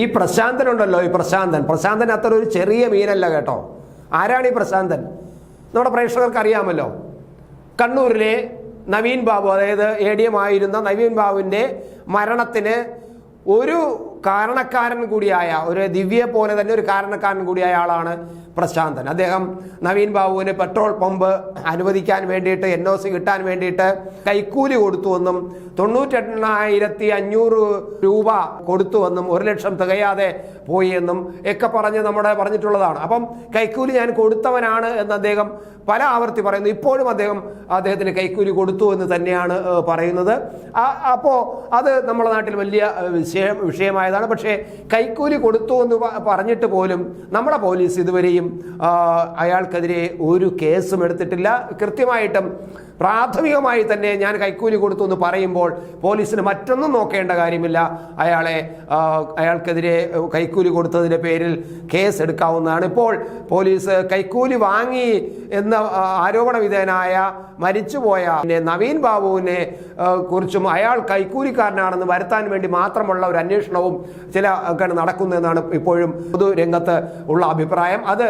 ഈ പ്രശാന്തൻ ഉണ്ടല്ലോ ഈ പ്രശാന്തൻ. പ്രശാന്തൻ അത്ര ഒരു ചെറിയ മീനല്ല കേട്ടോ. ആരാണ് ഈ പ്രശാന്തൻ? നമ്മുടെ പ്രേക്ഷകർക്ക് അറിയാമല്ലോ കണ്ണൂരിലെ നവീൻ ബാബു അതായത് എ ഡി എം ആയിരുന്ന നവീൻ ബാബുവിന്റെ മരണത്തിന് ഒരു കാരണക്കാരൻ കൂടിയായ ഒരു ദിവ്യ പോലെ തന്നെ ഒരു കാരണക്കാരൻ കൂടിയായ ആളാണ് പ്രശാന്തൻ. അദ്ദേഹം നവീൻ ബാബുവിന് പെട്രോൾ പമ്പ് അനുവദിക്കാൻ വേണ്ടിയിട്ട് എൻ ഒ സി കിട്ടാൻ വേണ്ടിയിട്ട് കൈക്കൂലി കൊടുത്തുവെന്നും തൊണ്ണൂറ്റെണ്ണായിരത്തി അഞ്ഞൂറ് രൂപ കൊടുത്തുവെന്നും ഒരു ലക്ഷം തികയാതെ പോയി എന്നും ഒക്കെ പറഞ്ഞ് നമ്മുടെ പറഞ്ഞിട്ടുള്ളതാണ്. അപ്പം കൈക്കൂലി ഞാൻ കൊടുത്തവനാണ് എന്ന് അദ്ദേഹം പല ആവർത്തി പറയുന്നു. ഇപ്പോഴും അദ്ദേഹം അദ്ദേഹത്തിന് കൈക്കൂലി കൊടുത്തു എന്ന് തന്നെയാണ് പറയുന്നത്. അപ്പോൾ അത് നമ്മുടെ നാട്ടിൽ വലിയ വിഷയം വിഷയം വിഷയമായതാണ് പക്ഷേ കൈക്കൂലി കൊടുത്തു എന്ന് പറഞ്ഞിട്ട് പോലും നമ്മുടെ പോലീസ് ഇതുവരെയും അയാൾക്കെതിരെ ഒരു കേസും എടുത്തിട്ടില്ല. കൃത്യമായിട്ടും പ്രാഥമികമായി തന്നെ ഞാൻ കൈക്കൂലി കൊടുത്തു എന്ന് പറയുമ്പോൾ പോലീസിന് മറ്റൊന്നും നോക്കേണ്ട കാര്യമില്ല. അയാളെ അയാൾക്കെതിരെ കൈക്കൂലി കൊടുത്തതിന്റെ പേരിൽ കേസ് എടുക്കാവുന്നതാണ് ഇപ്പോൾ പോലീസ് കൈക്കൂലി വാങ്ങി എന്ന ആരോപണ വിധേയനായ മരിച്ചുപോയ നവീൻ ബാബുവിനെ കുറിച്ചും അയാൾ കൈക്കൂലിക്കാരനാണെന്ന് വരുത്താൻ വേണ്ടി മാത്രമുള്ള ഒരു അന്വേഷണവും ചില ഒക്കെ നടക്കുന്നതെന്നാണ് ഇപ്പോഴും പൊതുരംഗത്ത് ഉള്ള അഭിപ്രായം. അത്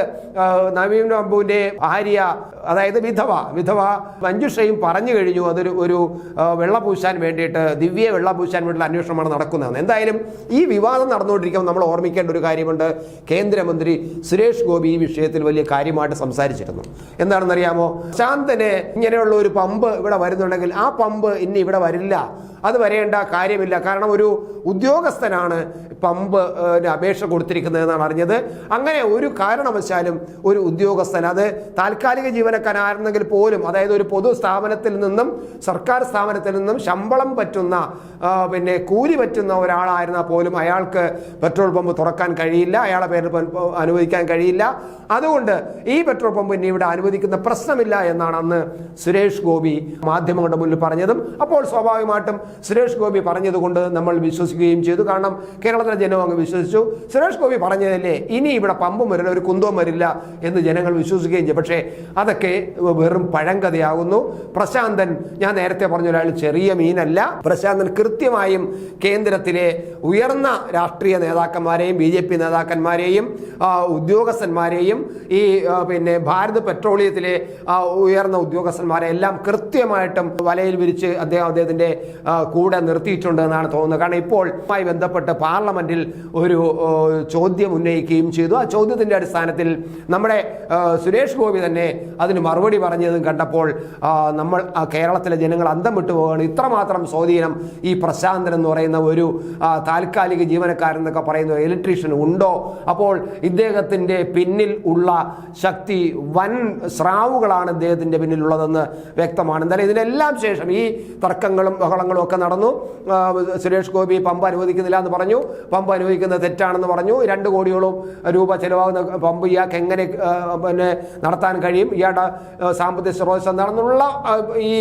നവീൻ ബാബുവിന്റെ ഭാര്യ അതായത് വിധവ വിധവ മഞ്ജുഷയും പറഞ്ഞു കഴിഞ്ഞു. അതൊരു ഒരു വെള്ളപൂശാൻ വെള്ള പൂശാൻ വേണ്ടിയിട്ട് ദിവ്യ വെള്ളപൂശാൻ വേണ്ടിയുള്ള അന്വേഷണമാണ് നടക്കുന്നതെന്ന്. എന്തായാലും ഈ വിവാദം നടന്നുകൊണ്ടിരിക്കുമ്പോൾ നമ്മൾ ഓർമ്മിക്കേണ്ട ഒരു കാര്യമുണ്ട്. കേന്ദ്രമന്ത്രി സുരേഷ് ഗോപി ഈ വിഷയത്തിൽ വലിയ കാര്യമായിട്ട് സംസാരിച്ചിരുന്നു. എന്താണെന്നറിയാമോ? ശാന്തന് ഇങ്ങനെയുള്ള ഒരു പമ്പ് ഇവിടെ വരുന്നുണ്ടെങ്കിൽ ആ പമ്പ് ഇനി ഇവിടെ വരില്ല. അത് വരേണ്ട കാര്യമില്ല. കാരണം ഒരു ഉദ്യോഗസ്ഥനാണ് പമ്പ് അപേക്ഷ കൊടുത്തിരിക്കുന്നതെന്നാണ് അറിഞ്ഞത്. അങ്ങനെ ഒരു കാരണവശാലും ഒരു ഉദ്യോഗസ്ഥൻ അത് താൽക്കാലിക ജീവനക്കാരായിരുന്നെങ്കിൽ പോലും അതായത് ഒരു പൊതു സ്ഥാപനത്തിൽ നിന്നും സർക്കാർ സ്ഥാപനത്തിൽ നിന്നും ശമ്പളം പറ്റുന്ന പിന്നെ കൂലി പറ്റുന്ന ഒരാളായിരുന്നാൽ പോലും അയാൾക്ക് പെട്രോൾ പമ്പ് തുറക്കാൻ കഴിയില്ല അയാളെ പേരിൽ അനുവദിക്കാൻ കഴിയില്ല. അതുകൊണ്ട് ഈ പെട്രോൾ പമ്പ് ഇനി ഇവിടെ അനുവദിക്കുന്ന പ്രശ്നമില്ല എന്നാണ് അന്ന് സുരേഷ് ഗോപി മാധ്യമങ്ങളുടെ മുന്നിൽ പറഞ്ഞതും. അപ്പോൾ സ്വാഭാവികമായിട്ടും സുരേഷ് ഗോപി പറഞ്ഞതുകൊണ്ട് നമ്മൾ വിശ്വസിക്കുകയും ചെയ്തു. കാരണം കേരളത്തിലെ ജനം അങ്ങ് വിശ്വസിച്ചു. സുരേഷ് ഗോപി പറഞ്ഞതല്ലേ ഇനി ഇവിടെ പമ്പും വരില്ല ഒരു കുന്തവും വരില്ല എന്ന് ജനങ്ങൾ വിശ്വസിക്കുകയും ചെയ്യും. പക്ഷേ അതൊക്കെ വെറും പഴങ്കഥയാകുന്നു. പ്രശാന്തൻ ഞാൻ നേരത്തെ പറഞ്ഞ ഒരാൾ ചെറിയ മീനല്ല. പ്രശാന്തൻ കൃത്യമായും കേന്ദ്രത്തിലെ ഉയർന്ന രാഷ്ട്രീയ നേതാക്കന്മാരെയും ബി ജെ പി നേതാക്കന്മാരെയും ഉദ്യോഗസ്ഥന്മാരെയും ഈ പിന്നെ ഭാരത് പെട്രോളിയത്തിലെ ഉയർന്ന ഉദ്യോഗസ്ഥന്മാരെ എല്ലാം കൃത്യമായിട്ടും വലയിൽ വിരിച്ച് അദ്ദേഹം അദ്ദേഹത്തിന്റെ കൂടെ നിർത്തിയിട്ടുണ്ട് എന്നാണ് തോന്നുന്നത്. കാരണം ഇപ്പോൾ മായി ബന്ധപ്പെട്ട് പാർലമെന്റിൽ ഒരു ചോദ്യം ഉന്നയിക്കുകയും ചെയ്തു. ആ ചോദ്യത്തിന്റെ അടിസ്ഥാനത്തിൽ നമ്മുടെ സുരേഷ് ഗോപി തന്നെ അതിന് മറുപടി പറഞ്ഞതും കണ്ടപ്പോൾ നമ്മൾ കേരളത്തിലെ ജനങ്ങൾ അന്തം വിട്ടു പോവുകയാണ്. ഇത്രമാത്രം സ്വാധീനം ഈ പ്രശാന്തൻ എന്ന് പറയുന്ന ഒരു താൽക്കാലിക ജീവനക്കാരൻ എന്നൊക്കെ പറയുന്ന ഇലക്ട്രീഷ്യൻ ഉണ്ടോ? അപ്പോൾ ഇദ്ദേഹത്തിന്റെ പിന്നിൽ ഉള്ള ശക്തി വൻ സ്രാവുകളാണ് ഇദ്ദേഹത്തിന്റെ പിന്നിലുള്ളതെന്ന് വ്യക്തമാണ്. എന്തായാലും ഇതിനെല്ലാം ശേഷം ഈ തർക്കങ്ങളും ബഹളങ്ങളും ഒക്കെ നടന്നു. സുരേഷ് ഗോപി പമ്പ അനുവദിക്കുന്നില്ല എന്ന് പറഞ്ഞു പമ്പ് അനുവദിക്കുന്നത് തെറ്റാണെന്ന് പറഞ്ഞു. രണ്ട് കോടിയോളം രൂപ ചിലവാകുന്ന പമ്പ് ഇയാൾക്ക് എങ്ങനെ പിന്നെ നടത്താൻ കഴിയും? ഇയാളുടെ സാമ്പത്തിക സ്രോതസ് എന്താണെന്നുള്ള ഈ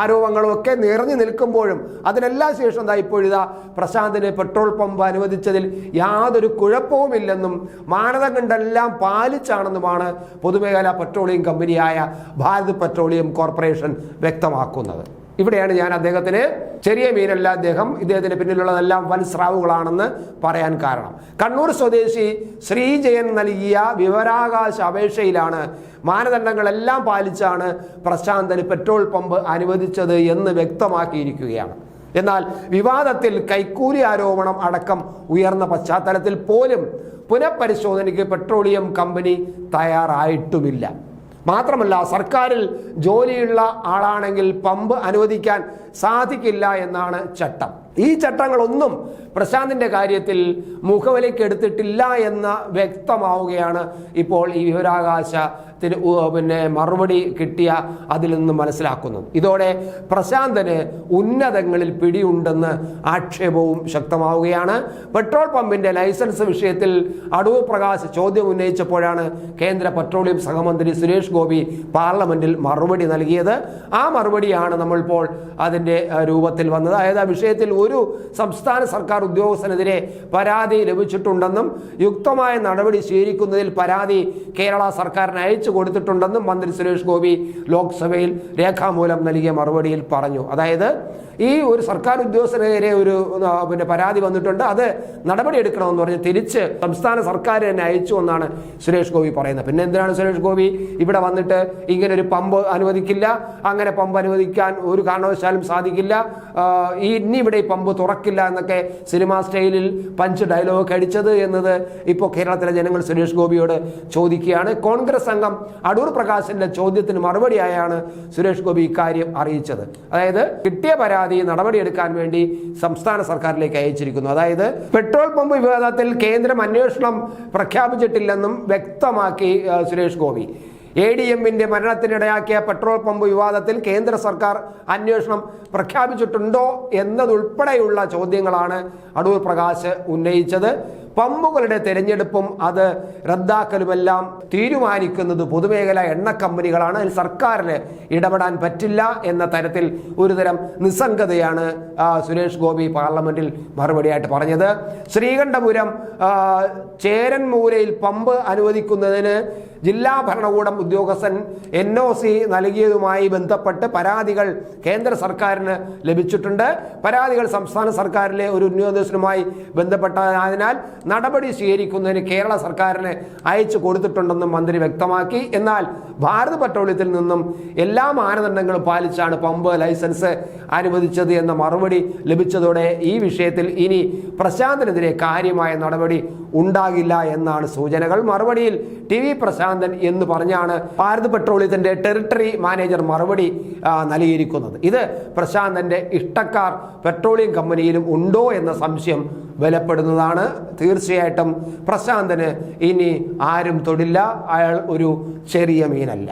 ആരോപണങ്ങളൊക്കെ നിറഞ്ഞു നിൽക്കുമ്പോഴും അതിനെല്ലാം ശേഷം എന്താ ഇപ്പോഴിതാ പ്രശാന്തിന് പെട്രോൾ പമ്പ് അനുവദിച്ചതിൽ യാതൊരു കുഴപ്പവുമില്ലെന്നും മാനദണ്ഡമെല്ലാം പാലിച്ചാണെന്നുമാണ് പൊതുമേഖലാ പെട്രോളിയം കമ്പനിയായ ഭാരത് പെട്രോളിയം കോർപ്പറേഷൻ വ്യക്തമാക്കുന്നത്. ഇവിടെയാണ് ഞാൻ അദ്ദേഹത്തിന് ചെറിയ മീനല്ല അദ്ദേഹം. ഇദ്ദേഹത്തിന് പിന്നിലുള്ളതെല്ലാം വൻ സ്രാവുകളാണെന്ന് പറയാൻ കാരണം. കണ്ണൂർ സ്വദേശി ശ്രീജയൻ നൽകിയ വിവരാകാശ അപേക്ഷയിലാണ് മാനദണ്ഡങ്ങളെല്ലാം പാലിച്ചാണ് പ്രശാന്തന് പെട്രോൾ പമ്പ് അനുവദിച്ചത് എന്ന് വ്യക്തമാക്കിയിരിക്കുകയാണ്. എന്നാൽ വിവാദത്തിൽ കൈക്കൂലി ആരോപണം അടക്കം ഉയർന്ന പശ്ചാത്തലത്തിൽ പോലും പുനഃപരിശോധനയ്ക്ക് പെട്രോളിയം കമ്പനി തയ്യാറായിട്ടുമില്ല. മാത്രമല്ല സർക്കാരിൽ ജോലിയുള്ള ആളാണെങ്കിൽ പമ്പ് അനുവദിക്കാൻ സാധിക്കില്ല എന്നാണ് ചട്ടം. ഈ ചട്ടങ്ങളൊന്നും പ്രശാന്തിന്റെ കാര്യത്തിൽ മുഖവിലേക്ക് എടുത്തിട്ടില്ല എന്ന് വ്യക്തമാവുകയാണ് ഇപ്പോൾ ഈ വിവരാകാശത്തിന് ഉ- പിന്നെ മറുപടി കിട്ടിയ അതിൽ നിന്ന് മനസ്സിലാക്കുന്നത് ഇതോടെ പ്രശാന്തന് ഉന്നതങ്ങളിൽ പിടിയുണ്ടെന്ന് ആക്ഷേപവും ശക്തമാവുകയാണ്. പെട്രോൾ പമ്പിന്റെ ലൈസൻസ് വിഷയത്തിൽ അടൂർ പ്രകാശ് ചോദ്യം ഉന്നയിച്ചപ്പോഴാണ് കേന്ദ്ര പെട്രോളിയം സഹമന്ത്രി സുരേഷ് ഗോപി പാർലമെന്റിൽ മറുപടി നൽകിയത്. ആ മറുപടിയാണ് നമ്മളിപ്പോൾ അതിന്റെ രൂപത്തിൽ വന്നത്. അതായത് ആ വിഷയത്തിൽ ഒരു സംസ്ഥാന സർക്കാർ ഉദ്യോഗസ്ഥനെതിരെ പരാതി ലഭിച്ചിട്ടുണ്ടെന്നും യുക്തമായ നടപടി സ്വീകരിക്കുന്നതിൽ പരാതി കേരള സർക്കാരിന് അയച്ചു കൊടുത്തിട്ടുണ്ടെന്നും മന്ത്രി സുരേഷ് ഗോപി ലോക്സഭയിൽ രേഖാമൂലം നൽകിയ മറുപടിയിൽ പറഞ്ഞു. അതായത് ഈ ഒരു സർക്കാർ ഉദ്യോഗസ്ഥനെതിരെ ഒരു പിന്നെ പരാതി വന്നിട്ടുണ്ട്. അത് നടപടി എടുക്കണമെന്ന് പറഞ്ഞ് തിരിച്ച് സംസ്ഥാന സർക്കാർ തന്നെ അയച്ചു എന്നാണ് സുരേഷ് ഗോപി പറയുന്നത്. പിന്നെ എന്തിനാണ് സുരേഷ് ഗോപി ഇവിടെ വന്നിട്ട് ഇങ്ങനെ ഒരു പമ്പ് അനുവദിക്കില്ല? അങ്ങനെ പമ്പ് അനുവദിക്കാൻ ഒരു കാരണവശാലും സാധിക്കില്ല. ഈ ഇനി ഇവിടെ ഈ പമ്പ് തുറക്കില്ല എന്നൊക്കെ സിനിമാ സ്റ്റൈലിൽ പഞ്ച് ഡയലോഗ് അടിച്ചത് എന്നത് ഇപ്പോൾ കേരളത്തിലെ ജനങ്ങൾ സുരേഷ് ഗോപിയോട് ചോദിക്കുകയാണ്. കോൺഗ്രസ് അംഗം അടൂർ പ്രകാശിന്റെ ചോദ്യത്തിന് മറുപടിയായാണ് സുരേഷ് ഗോപി ഇക്കാര്യം അറിയിച്ചത്. അതായത് കിട്ടിയ പരാതി നടപടിയെടുക്കാൻ വേണ്ടി സംസ്ഥാന സർക്കാരിലേക്ക് അയച്ചിരിക്കുന്നു. അതായത് പെട്രോൾ പമ്പ് വിവാദത്തിൽ കേന്ദ്രം അന്വേഷണം പ്രഖ്യാപിച്ചിട്ടില്ലെന്നും വ്യക്തമാക്കി സുരേഷ് ഗോപി. എ ഡി എമ്മിന്റെ മരണത്തിനിടയാക്കിയ പെട്രോൾ പമ്പ് വിവാദത്തിൽ കേന്ദ്ര സർക്കാർ അന്വേഷണം പ്രഖ്യാപിച്ചിട്ടുണ്ടോ എന്നതുൾപ്പെടെയുള്ള ചോദ്യങ്ങളാണ് അടൂർ പ്രകാശ് ഉന്നയിച്ചത്. പമ്പുകളുടെ തിരഞ്ഞെടുപ്പും അത് റദ്ദാക്കലുമെല്ലാം തീരുമാനിക്കുന്നത് പൊതുമേഖല എണ്ണ കമ്പനികളാണ്. അതിൽ സർക്കാരിന് ഇടപെടാൻ പറ്റില്ല എന്ന തരത്തിൽ ഒരുതരം നിസ്സംഗതയാണ് സുരേഷ് ഗോപി പാർലമെന്റിൽ മറുപടിയായിട്ട് പറഞ്ഞത്. ശ്രീകണ്ഠപുരം ചേരൻമൂരയിൽ പമ്പ് അനുവദിക്കുന്നതിന് ജില്ലാ ഭരണകൂടം ഉദ്യോഗസ്ഥൻ എൻ ഒ സി നൽകിയതുമായി ബന്ധപ്പെട്ട് പരാതികൾ കേന്ദ്ര സർക്കാരിന് ലഭിച്ചിട്ടുണ്ട്. പരാതികൾ സംസ്ഥാന സർക്കാരിലെ ഒരു ഉദ്യോഗസ്ഥനുമായി ബന്ധപ്പെട്ടതിനാൽ നടപടി സ്വീകരിക്കുന്നതിന് കേരള സർക്കാരിന് അയച്ചു കൊടുത്തിട്ടുണ്ടെന്നും മന്ത്രി വ്യക്തമാക്കി. എന്നാൽ ഭാരത് പെട്രോളിയത്തിൽ നിന്നും എല്ലാ മാനദണ്ഡങ്ങളും പാലിച്ചാണ് പമ്പ് ലൈസൻസ് അനുവദിച്ചത് എന്ന മറുപടി ലഭിച്ചതോടെ ഈ വിഷയത്തിൽ ഇനി പ്രശാന്തിനെതിരെ കാര്യമായ നടപടി ഉണ്ടാകില്ല എന്നാണ് സൂചനകൾ. മറുപടിയിൽ ടി വി പ്രശാന്തൻ എന്ന് പറഞ്ഞാണ് ഭാരത് പെട്രോളിയത്തിന്റെ ടെറിട്ടറി മാനേജർ മറുപടി നൽകിയിരിക്കുന്നത്. ഇത് പ്രശാന്തന്റെ ഇഷ്ടക്കാർ പെട്രോളിയം കമ്പനിയിലും ഉണ്ടോ എന്ന സംശയം ബലപ്പെടുന്നതാണ്. തീർച്ചയായിട്ടും പ്രശാന്തന് ഇനി ആരും തൊടില്ല. അയാൾ ഒരു ചെറിയ മീനല്ല.